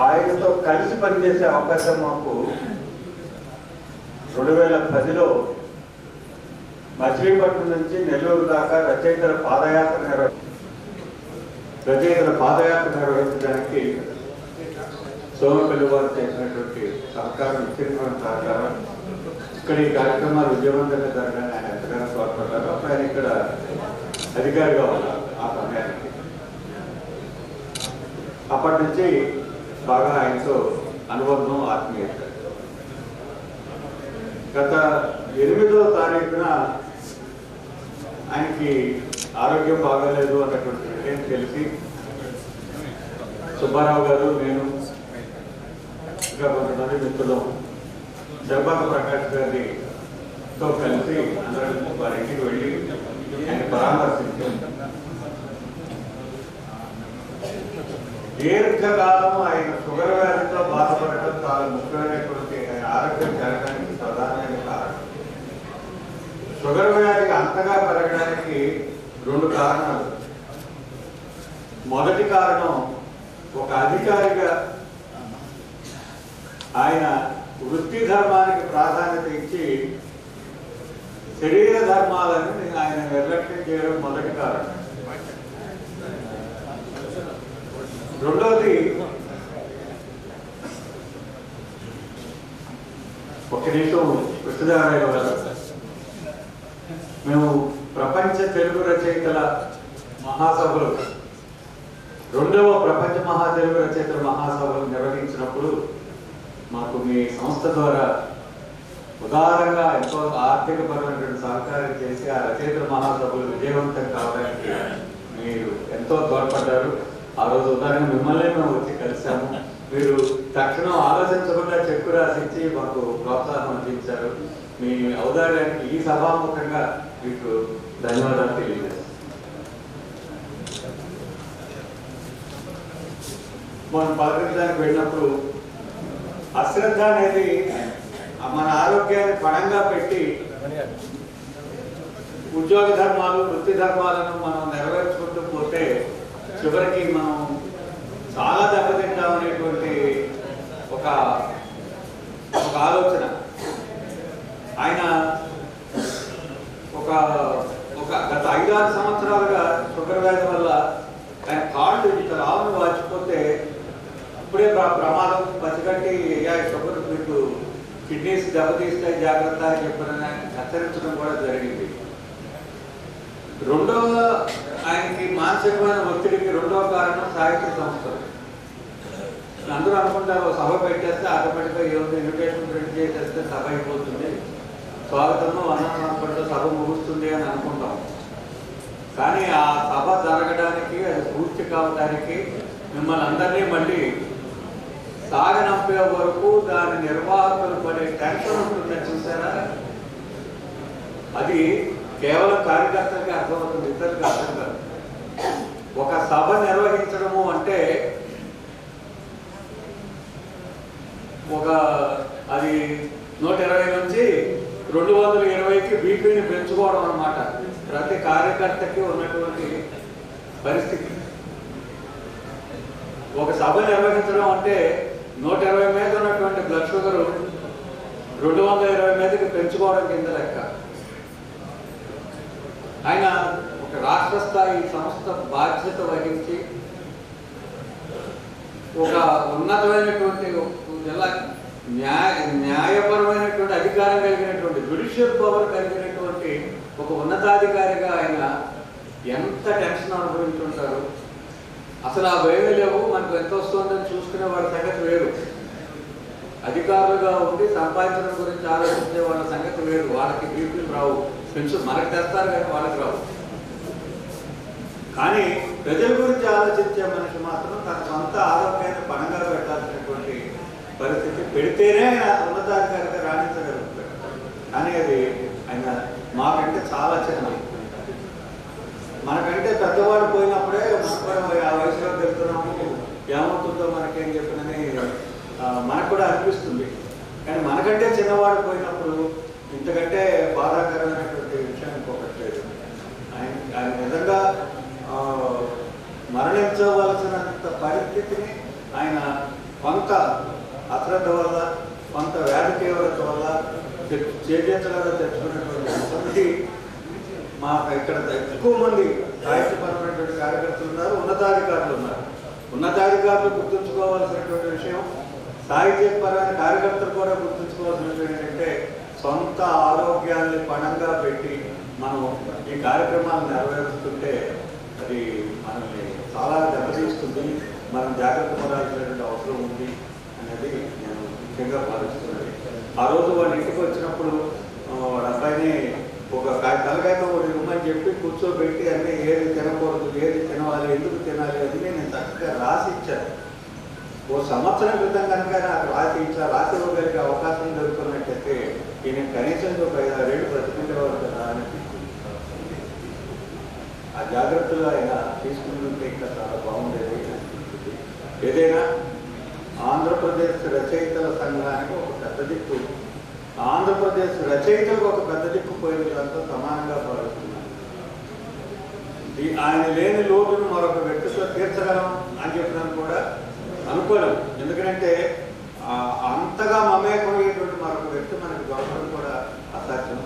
ఆయనతో కలిసి పనిచేసే అవకాశం మాకు రెండు వేల పదిలో మచిలీపట్నం నుంచి నెల్లూరు దాకా రచయితల పాదయాత్ర నిర్వ రచయితల పాదయాత్ర నిర్వహించడానికి సోమపల్లి వారు చేసినటువంటి సహకారం ఇచ్చినటువంటి సహకారం. ఇక్కడ ఈ కార్యక్రమాలు విజయవంతంగా జరగాలని ఆయన ఎంతగానో తోడ్పడ్డారు అప్పుడు ఆయన ఇక్కడ అధికారిగా ఉన్నారు ఆ సమయానికి. అప్పటి నుంచి బాగా ఆయనతో అనుబంధం ఆత్మీయత. గత ఎనిమిదవ తారీఖున ఆయనకి ఆరోగ్యం బాగాలేదు అన్నటువంటి విషయం తెలిసి సుబ్బారావు గారు నేను ఇంకా కొంతమంది మిత్రులు జగపాత ప్రకాష్ గారితో కలిసి అందరం వారి ఇంటికి వెళ్ళి ఆయన పరామర్శించాం. దీర్ఘకాలం ఆయన షుగర్ వ్యాధితో బాధపడటం చాలా ముఖ్యమైనటువంటి ఆయన ఆరోగ్యం జరగడానికి ప్రధానమైన కారణం. షుగర్ వ్యాధి అంతగా పెరగడానికి రెండు కారణాలు. మొదటి కారణం ఒక అధికారిగా ఆయన వృత్తి ధర్మానికి ప్రాధాన్యత ఇచ్చి శరీర ధర్మాలను ఆయన నిర్లక్ష్యం చేయడం మొదటి కారణం. రెండవది ఒక నిమిషం కృష్ణదేవరాయ గారు మేము ప్రపంచ తెలుగు రచయితల మహాసభలు రెండవ ప్రపంచ మహా తెలుగు రచయితల మహాసభలు నిర్వహించినప్పుడు మాకు మీ సంస్థ ద్వారా ఉదారంగా ఎంతో ఆర్థిక పరమైనటువంటి సహకారం చేసి ఆ రచయితల మహాసభలు విజయవంతం కావడానికి మీరు ఎంతో తోడ్పడ్డారు. ఆ రోజు ఉదాహరణ మిమ్మల్ని మేము వచ్చి కలిసాము. మీరు తక్షణం ఆలోచించకుండా చెక్కు రాసిచ్చి మాకు ప్రోత్సాహం అందించారు. మీ ఔదార్యానికి ఈ సభాముఖంగా మీకు ధన్యవాదాలు తెలియజేస్తాను మనం పలకరించడానికి వెళ్ళినప్పుడు అశ్రద్ధ అనేది మన ఆరోగ్యాన్ని పణంగా పెట్టి ఉద్యోగ ధర్మాలు వృత్తి ధర్మాలను మనం నెరవేర్చుకుంటూ పోతే చివరికి మనం చాలా దెబ్బతింటాం అనేటువంటి ఒక ఒక ఆలోచన. ఆయన ఒక ఒక గత ఐదారు సంవత్సరాలుగా షుగర్ వ్యాధి వల్ల ఆయన కాళ్ళు ఇంత రావును వాచిపోతే ఇప్పుడే ప్రమాదం పసిగట్టి అయ్యా షుగర్ మీకు కిడ్నీస్ దెబ్బతీస్తే జాగ్రత్త అని చెప్పిన హెచ్చరించడం కూడా జరిగింది. రెండవ ఆయనకి మానసికమైన ఒత్తిడికి రెండవ కారణం సాహిత్య సంస్థలు అందరూ అనుకుంటారు సభ పెట్టేస్తే ఆటోమేటిక్గా ఏదో ఇన్విటేషన్ ప్రింట్ చేసేస్తే సభ అయిపోతుంది. స్వాగతము అన్నపడితో సభ ముగుస్తుంది అని అనుకుంటాం. కానీ ఆ సభ జరగడానికి అది పూర్తి కావడానికి మిమ్మల్ని అందరినీ మళ్ళీ సాగనంపే వరకు దాని నిర్వాహకులు పడే టెన్షన్ ఉంటుందని చూసారా? అది కేవలం కార్యకర్తలకి అర్థమవుతుంది ఇద్దరికి అర్థం కాదు. ఒక సభ నిర్వహించడము అంటే ఒక అది నూట ఇరవై నుంచి రెండు వందల ఇరవైకి బీపీని పెంచుకోవడం అన్నమాట. ప్రతి కార్యకర్తకి ఉన్నటువంటి పరిస్థితి. ఒక సభ నిర్వహించడం అంటే నూట ఇరవై మీద ఉన్నటువంటి బ్లడ్ షుగర్ రెండు వందల ఇరవై మీదకి పెంచుకోవడం కింద లెక్క. ఆయన ఒక రాష్ట్ర స్థాయి సంస్థ బాధ్యత వహించి ఒక ఉన్నతమైనటువంటి జిల్లా న్యాయ న్యాయపరమైనటువంటి అధికారం కలిగినటువంటి జుడిషియల్ పవర్ కలిగినటువంటి ఒక ఉన్నతాధికారిగా ఆయన ఎంత టెన్షన్ అనుభవించుంటారు? అసలు ఆ భయమే లేవు మనకు ఎంత వస్తుందని చూసుకునే వాడి సంగతి వేరు. అధికారులుగా ఉండి సంపాదించడం గురించి ఆలోచించే వాళ్ళ సంగతి వేరు. వాళ్ళకి బీపీలు రావు. పెన్షన్ మనకు తెస్తారు కానీ వాళ్ళకి రావు. కానీ ప్రజల గురించి ఆలోచించే మనిషి మాత్రం తన సొంత ఆరోగ్యాన్ని పణంగా పరిస్థితి పెడితేనే ఉన్నతాధికారిగా రాణించగలుగుతాడు. కానీ అది ఆయన మాకంటే చాలా చిన్న మనకంటే పెద్దవాడు పోయినప్పుడే మనం ఆ వయసులో వెళ్తున్నాము ఏమవుతుందో మనకేం చెప్పినని మనకు కూడా అనిపిస్తుంది. కానీ మనకంటే చిన్నవాడు పోయినప్పుడు ఇంతకంటే బాధాకరమైనటువంటి విషయం ఇంకొకటి లేదు ఆయన ఆయన నిజంగా ఆ, మరణించవలసినంత పరిస్థితిని ఆయన కొంత అశ్రద్ధ వల్ల కొంత వ్యాధి తీవ్రత వల్ల చేజేతలుగా తెచ్చుకున్నటువంటి మంది మా ఇక్కడ ఎక్కువ మంది సాహిత్యపరమైనటువంటి కార్యకర్తలు ఉన్నారు ఉన్నతాధికారులు ఉన్నారు. ఉన్నతాధికారులు గుర్తుంచుకోవాల్సినటువంటి విషయం సాహిత్యపరమైన కార్యకర్తలు కూడా గుర్తుంచుకోవాల్సిన ఏంటంటే సొంత ఆరోగ్యాన్ని పణంగా పెట్టి మనం ఈ కార్యక్రమాలు నెరవేరుస్తుంటే అది మనల్ని చాలా దెబ్బతీస్తుంది. మనం జాగ్రత్త పడాల్సినటువంటి అవసరం ఉంది అనేది ముఖ్యంగా భావిస్తున్నాను ఆ రోజు వాళ్ళు ఇంటికి వచ్చినప్పుడు వాళ్ళ అబ్బాయిని ఒక తలకాయతో ఒకటి ఇవ్వమని చెప్పి కూర్చోబెట్టి అన్నీ ఏది తినకూడదు ఏది తినవాలి ఎందుకు తినాలి అని నేను చక్కగా రాసి ఇచ్చాను. ఓ సంవత్సరం క్రితం కనుక నాకు రాసి ఇచ్చా రాసి ఇవ్వగలిగే అవకాశం దొరుకుతున్నట్టయితే ఈయన కనీసం ఒక ఐదు ఆరేళ్ళు బ్రతికుండేవారు కదా అని ఆ జాగ్రత్తలు ఆయన తీసుకుంటుంటే ఇంకా చాలా బాగుండేది ఏదైనా ఆంధ్రప్రదేశ్ రచయితల సంఘానికి ఒక పెద్ద దిక్కు. ఆంధ్రప్రదేశ్ రచయితలకు ఒక పెద్ద దిక్కు పోయిన దాంతో సమానంగా భావిస్తున్నారు. ఆయన లేని లోటును మరొక వ్యక్తితో తీర్చగలం అని చెప్పడానికి కూడా అనుకోలేం ఎందుకంటే అంతగా మమేకమయ్యేటువంటి మరొక వ్యక్తి మనకు దొరకడం కూడా అసాధ్యం.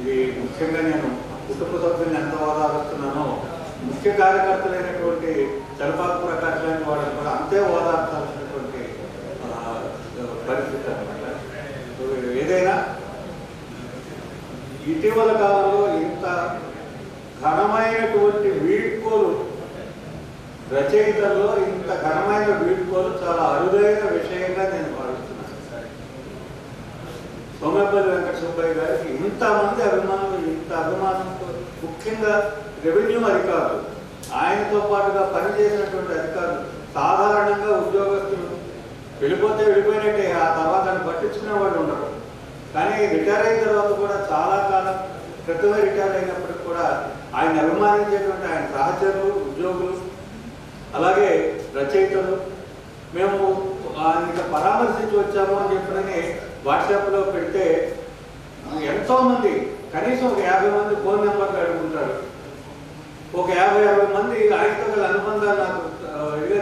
ఇది ముఖ్యంగా నేను కుటుంబ సభ్యులను ఎంత ఓదారుస్తున్నానో ముఖ్య కార్యకర్తలైనటువంటి చలపాకు ప్రకాష్ లాంటి వాళ్ళని కూడా అంతే ఓదార్చాల్సినటువంటి పరిస్థితి అనమాట ఏదైనా ఇటీవల కాలంలో ఇంత ఘనమైనటువంటి వీడ్కోలు రచయితల్లో ఇంత ఘనమైన వీడ్కోలు చాలా అరుదైన విషయంగా నేను భావిస్తున్నాను. సోమేపల్లి వెంకట సుబ్బయ్య గారికి ఇంతమంది అభిమానులు ఇంత అభిమానంతో ముఖ్యంగా రెవెన్యూ అధికారులు ఆయనతో పాటుగా పనిచేసినటువంటి అధికారులు సాధారణంగా ఉద్యోగస్తులు వెళ్ళిపోతే వెళ్ళిపోయినట్టే ఆ తర్వాత దాన్ని పట్టించుకునే వాళ్ళు ఉండరు. కానీ రిటైర్ అయిన తర్వాత కూడా చాలా కాలం క్రితమే రిటైర్ అయినప్పటికి కూడా ఆయన అభిమానించేటువంటి ఆయన సహచరులు ఉద్యోగులు అలాగే రచయితలు మేము ఆయన పరామర్శించి వచ్చాము అని చెప్పినని వాట్సాప్లో పెడితే ఎంతో మంది కనీసం ఒక యాభై మంది ఫోన్ నెంబర్లు అడుగుంటారు. ఒక యాభై యాభై మంది ఆయనతో గల అనుబంధాలు నాకు ఇదిగా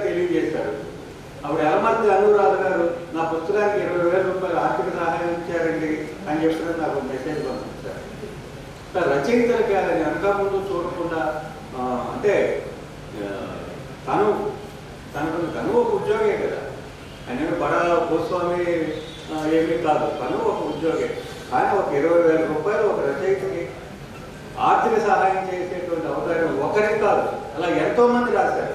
అప్పుడు ఎలమర్తి అనురాధ గారు నా పుస్తకానికి ఇరవై వేల రూపాయలు ఆర్థిక సహాయం ఇచ్చారండి అని చెప్పిన నాకు మెసేజ్ పంపించారు. రచయితలు కాదని ఆయన వెనక ముందు చూడకుండా అంటే తను తనకు తను ఒక ఉద్యోగే కదా. ఆయన బడా భూస్వామి ఏమీ కాదు తను ఒక ఉద్యోగే. కానీ ఒక ఇరవై వేల రూపాయలు ఒక రచయితకి ఆర్థిక సహాయం చేసేటువంటి అవకాశం ఒకరికి కాదు. అలా ఎంతోమంది రాశారు.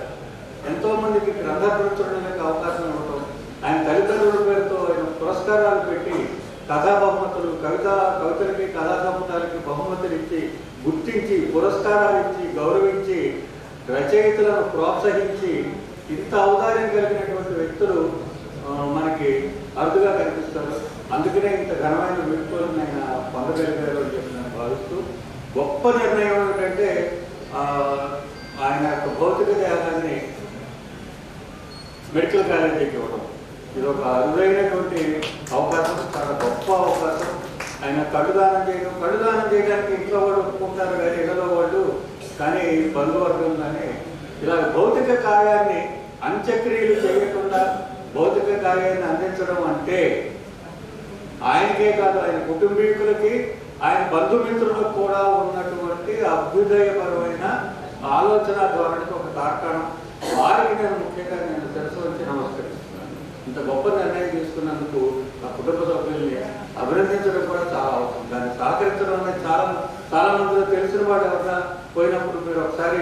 ఎంతో మందికి గ్రంథ ప్రచురణలకు అవకాశం ఇవ్వటం ఆయన తల్లిదండ్రుల పేరుతో ఆయన పురస్కారాలు పెట్టి కథా బహుమతులు కవిత కవితలకి కథా సముదాలకి బహుమతులు ఇచ్చి గుర్తించి పురస్కారాలు ఇచ్చి గౌరవించి రచయితలను ప్రోత్సహించి ఇంత ఔదార్యం కలిగినటువంటి వ్యక్తులు మనకి అరుదుగా కనిపిస్తారు. అందుకనే ఇంత ఘనమైన వ్యక్తులను ఆయన పొందగలిగారు అని చెప్పి నేను భావిస్తూ గొప్ప నిర్ణయం ఏమిటంటే ఆయన యొక్క భౌతిక దేహాన్ని మెడికల్ కాలేజీకి ఇవ్వడం. ఇది ఒక అరుదైనటువంటి అవకాశం చాలా గొప్ప అవకాశం. ఆయన కళ్ళుదానం చేయడం కళ్ళుదానం చేయడానికి ఇంట్లో వాళ్ళు ఒప్పుకుంటారు కానీ ఇళ్ళలో వాళ్ళు. కానీ బంధువర్గం కానీ ఇలా భౌతిక కార్యాన్ని అంత్యక్రియలు చేయకుండా భౌతిక కార్యాన్ని అందించడం అంటే ఆయనకే కాదు ఆయన కుటుంబీకులకి ఆయన బంధుమిత్రులకు కూడా ఉన్నటువంటి అభ్యుదయపరమైన ఆలోచన ధోరణికి ఒక తార్కాణం. వారికి నేను ముఖ్యంగా నేను శిరస్సు వచ్చి నమస్కరిస్తున్నాను. ఇంత గొప్ప నిర్ణయం తీసుకున్నందుకు ఆ కుటుంబ సభ్యుల్ని అభినందించడం కూడా చాలా అవసరం. దాన్ని సహకరించడం అనేది చాలా చాలా మందిలో తెలిసిన వాడు ఎవరైనా పోయినప్పుడు మీరు ఒకసారి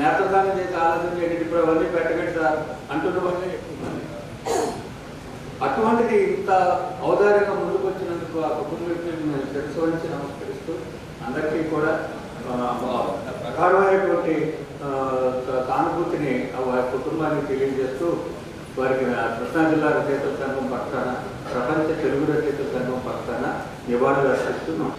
నేత్రదానం చేసి ఆలోచన చేయండి ఇప్పుడు అవన్నీ పెట్టకండి సార్ అంటున్నవన్నీ అటువంటిది ఇంత ఔదార్యంగా ముందుకు వచ్చినందుకు ఆ కుటుంబ నేను శిరస్సు నమస్కరిస్తూ అందరికీ కూడా ప్రగాఢమైనటువంటి ఆ, సానుభూతిని వారి కుటుంబానికి తెలియజేస్తూ వారికి కృష్ణా జిల్లా రచయితల సంఘం పక్షాన ప్రపంచ తెలుగు రచయితల సంఘం పక్షాన నివాళులు అర్పిస్తున్నాం.